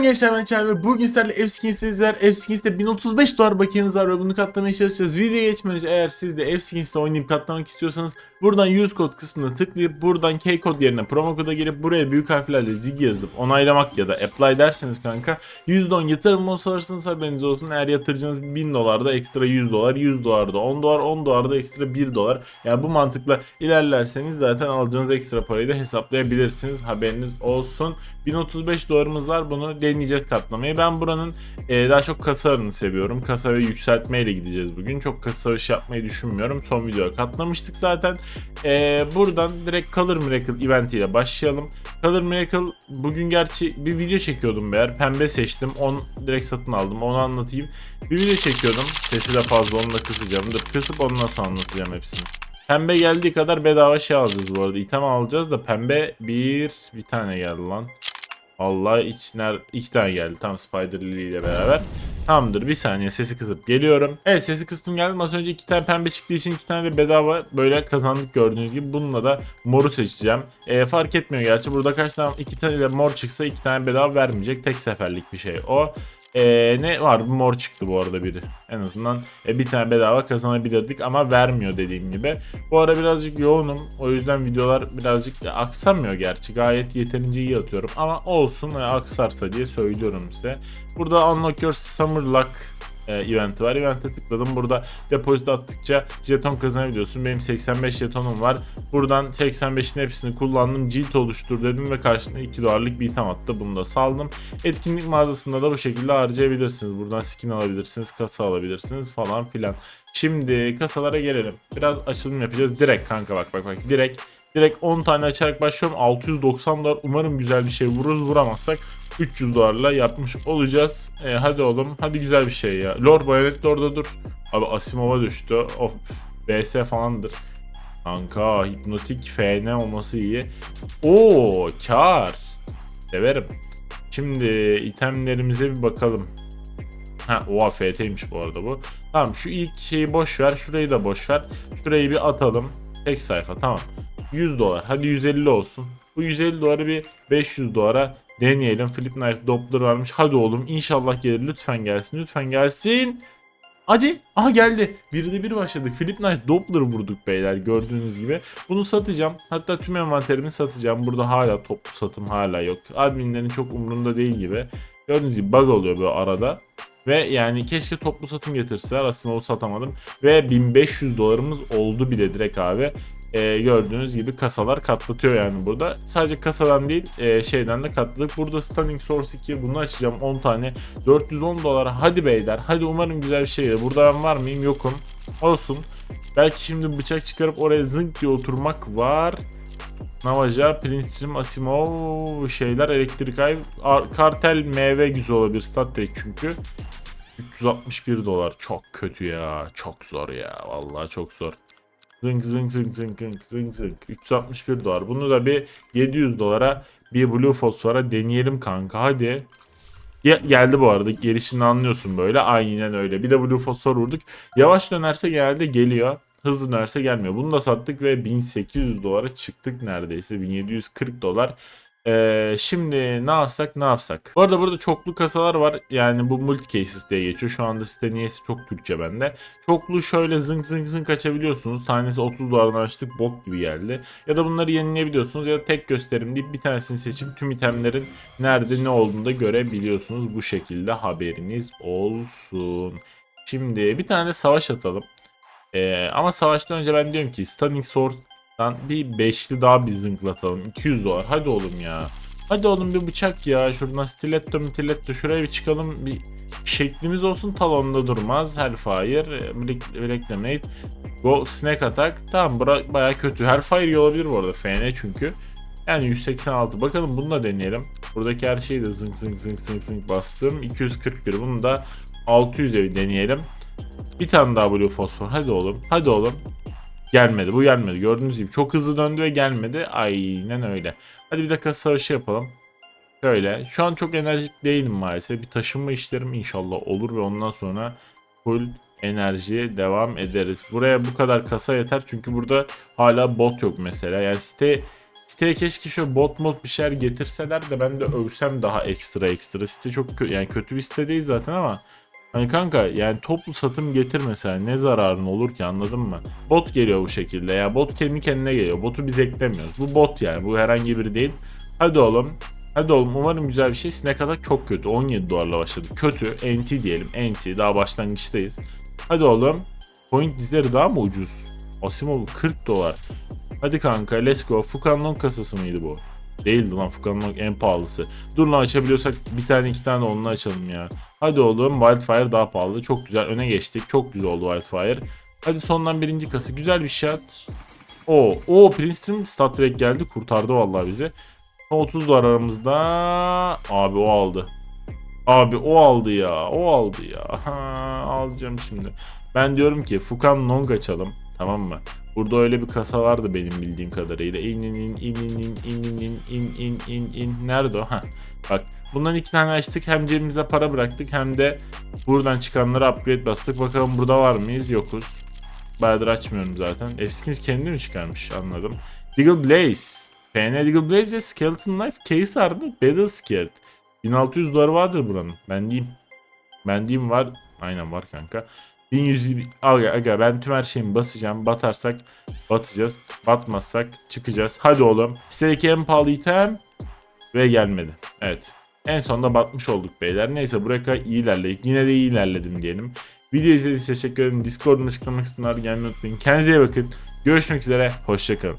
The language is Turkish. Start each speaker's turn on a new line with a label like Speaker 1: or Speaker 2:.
Speaker 1: Selam gençler ben Çağrı ve bugün sizlerle F-Skins'teyiz var. F-Skins'te 1035 dolar bakiyeniz var ve bunu katlamaya çalışacağız. Videoya geçmeden önce eğer siz de F-Skins'te oynayıp katlamak istiyorsanız buradan use code kısmına tıklayıp buradan K-Code yerine promo koda girip buraya büyük harflerle ZIG yazıp onaylamak ya da apply derseniz kanka %10 yatırım bonus alırsınız haberiniz olsun. Eğer yatıracağınız 1000 dolarda ekstra 100 dolar, 100 dolarda 10 dolar, 10 dolarda ekstra 1 dolar. Yani bu mantıkla ilerlerseniz zaten alacağınız ekstra parayı da hesaplayabilirsiniz. Haberiniz olsun. 1035 dolarımız var. Bunu deneyeceğiz katlamayı. Ben buranın e, daha çok kasa arını seviyorum. Kasa ve yükseltmeyle gideceğiz bugün. Çok kasa iş yapmayı düşünmüyorum. Son videoya katlamıştık zaten. E, buradan direkt Color Miracle event ile başlayalım. Color Miracle bugün gerçi bir video çekiyordum eğer. Pembe seçtim. On direkt satın aldım. Onu anlatayım. Bir video çekiyordum. Sesi de fazla onu da kısacağım. Dur kısıp ondan sonra anlatacağım hepsini. Pembe geldiği kadar bedava şey alacağız bu arada. İtem alacağız da pembe bir bir tane geldi lan. Allah iç ner iki tane geldi tam Spider Lily ile beraber. Tamamdır bir saniye sesi kısıp geliyorum. Evet sesi kıstım geldim. Az önce iki tane pembe çıktığı için iki tane de bedava böyle kazandık gördüğünüz gibi. Bununla da moru seçeceğim. E, fark etmiyor gerçi. Burada kaç tane iki tane de mor çıksa iki tane bedava vermeyecek. Tek seferlik bir şey o. E, ne var? Mor çıktı bu arada biri. En azından e, bir tane bedava kazanabilirdik ama vermiyor dediğim gibi. Bu ara birazcık yoğunum. O yüzden videolar birazcık ya, aksamıyor gerçi. Gayet yeterince iyi atıyorum. Ama olsun e, aksarsa diye söylüyorum size. Burada Unlock Your Summer Luck e, eventi var. Event'e tıkladım. Burada depozit attıkça jeton kazanabiliyorsun. Benim 85 jetonum var. Buradan 85'in hepsini kullandım. Cilt oluştur dedim ve karşına 2 dolarlık bir item attı. Bunu da saldım. Etkinlik mağazasında da bu şekilde harcayabilirsiniz. Buradan skin alabilirsiniz, kasa alabilirsiniz falan filan. Şimdi kasalara gelelim. Biraz açılım yapacağız. Direkt kanka bak bak bak. Direkt Direkt 10 tane açarak başlıyorum. 690 dolar. Umarım güzel bir şey vururuz. Vuramazsak 300 dolarla yapmış olacağız. E, hadi oğlum. Hadi güzel bir şey ya. Lord Bayonet de orada dur. Abi Asimov'a düştü. Of. BS falandır. Kanka hipnotik FN olması iyi. Oo kar. Severim. Şimdi itemlerimize bir bakalım. Ha oha FT'ymiş bu arada bu. Tamam şu ilk şeyi boş ver. Şurayı da boş ver. Şurayı bir atalım. Tek sayfa tamam. 100 dolar. Hadi 150 olsun. Bu 150 doları bir 500 dolara deneyelim. Flip Knife Doppler varmış. Hadi oğlum inşallah gelir. Lütfen gelsin. Lütfen gelsin. Hadi. Aha geldi. Bir de bir başladık. Flip Knife Doppler vurduk beyler gördüğünüz gibi. Bunu satacağım. Hatta tüm envanterimi satacağım. Burada hala toplu satım hala yok. Adminlerin çok umurunda değil gibi. Gördüğünüz gibi bug oluyor böyle arada. Ve yani keşke toplu satım getirseler. Asimov'u satamadım. Ve 1500 dolarımız oldu bile direkt abi. Ee, gördüğünüz gibi kasalar katlatıyor yani burada. Sadece kasadan değil e, şeyden de katladık. Burada Stunning Source 2 bunu açacağım 10 tane. 410 dolara hadi beyler. Hadi umarım güzel bir şey gelir. Burada ben var mıyım? Yokum. Olsun. Belki şimdi bıçak çıkarıp oraya zınk diye oturmak var. Navaja, Princeton, Asimov şeyler, elektrik ay, Ar- kartel meyve güzel olabilir. Stat Trek çünkü. 361 dolar çok kötü ya. Çok zor ya. Vallahi çok zor. Zınk zınk zınk zınk zınk zınk zınk. 361 dolar. Bunu da bir 700 dolara bir Blue Phosphor'a deneyelim kanka. Hadi. Ge- geldi bu arada. Gelişini anlıyorsun böyle. Aynen öyle. Bir de Blue Phosphor vurduk. Yavaş dönerse genelde geliyor. Hızlı dönerse gelmiyor. Bunu da sattık ve 1800 dolara çıktık neredeyse. 1740 dolar. Ee, şimdi ne yapsak ne yapsak. Bu arada burada çoklu kasalar var. Yani bu multi cases diye geçiyor. Şu anda site niyeyse çok Türkçe bende. Çoklu şöyle zınk zınk zınk açabiliyorsunuz. Tanesi 30 dolardan açtık bok gibi geldi. Ya da bunları yenileyebiliyorsunuz ya da tek gösterim deyip bir tanesini seçip tüm itemlerin nerede ne olduğunu da görebiliyorsunuz. Bu şekilde haberiniz olsun. Şimdi bir tane de savaş atalım. Ee, ama savaştan önce ben diyorum ki Stunning Sword'dan bir beşli daha bir zınklatalım. 200 dolar. Hadi oğlum ya. Hadi oğlum bir bıçak ya. Şuradan stiletto stiletto şuraya bir çıkalım. Bir şeklimiz olsun talonda durmaz. Hellfire, Black, Black Lemonade, Go Snack Attack. Tamam bura baya kötü. Hellfire iyi olabilir bu arada. FN çünkü. Yani 186. Bakalım bunu da deneyelim. Buradaki her şeyi de zınk zınk zınk zınk zınk bastım. 241. Bunu da 600'e deneyelim. Bir tane daha Blue Fosfor. Hadi oğlum. Hadi oğlum. Gelmedi. Bu gelmedi. Gördüğünüz gibi çok hızlı döndü ve gelmedi. Aynen öyle. Hadi bir de kasa savaşı yapalım. Şöyle. Şu an çok enerjik değilim maalesef. Bir taşınma işlerim inşallah olur ve ondan sonra full enerjiye devam ederiz. Buraya bu kadar kasa yeter çünkü burada hala bot yok mesela. Yani site Siteye keşke şöyle bot mod bir şeyler getirseler de ben de övsem daha ekstra ekstra. Site çok kötü yani kötü bir site değil zaten ama Hani kanka yani toplu satım getir mesela ne zararın olur ki anladın mı? Bot geliyor bu şekilde ya bot kendi kendine geliyor. Botu biz eklemiyoruz. Bu bot yani bu herhangi biri değil. Hadi oğlum. Hadi oğlum umarım güzel bir şey. Sinek atak çok kötü. 17 dolarla başladı. Kötü. NT diyelim. NT. Daha başlangıçtayız. Hadi oğlum. Point dizleri daha mı ucuz? Asimov 40 dolar. Hadi kanka let's go. Fukanlong kasası mıydı bu? Değildi lan Fukanlong en pahalısı. Dur lan açabiliyorsak bir tane iki tane onunla açalım ya. Hadi oğlum Wildfire daha pahalı. Çok güzel öne geçtik. Çok güzel oldu Wildfire. Hadi sondan birinci kası. Güzel bir shot. O, o Princeton stat direkt geldi. Kurtardı vallahi bizi. 30 dolar aramızda. Abi o aldı. Abi o aldı ya. O aldı ya. Ha, alacağım şimdi. Ben diyorum ki Fukan Long açalım. Tamam mı? Burada öyle bir kasa vardı benim bildiğim kadarıyla. İn in in in in in in in in in in in Nerede o? Ha. Bak bundan iki tane açtık. Hem cebimize para bıraktık hem de buradan çıkanlara upgrade bastık. Bakalım burada var mıyız? Yokuz. Bayağıdır açmıyorum zaten. F-Skins kendi mi çıkarmış anladım. Deagle Blaze. PN Deagle Blaze ve Skeleton Knife case vardı. Battle Scared. 1600 dolar vardır buranın. Ben diyeyim. Ben diyeyim var. Aynen var kanka. 1100 aga, aga ben tüm her şeyimi basacağım. Batarsak batacağız. Batmazsak çıkacağız. Hadi oğlum. Sitedeki en pahalı item ve gelmedi. Evet. En sonunda batmış olduk beyler. Neyse buraya iyi ilerledik. Yine de iyi ilerledim diyelim. Video izlediğiniz için teşekkür ederim. Discord'un açıklama kısımlarına gelmeyi unutmayın. Kendinize iyi bakın. Görüşmek üzere. Hoşçakalın.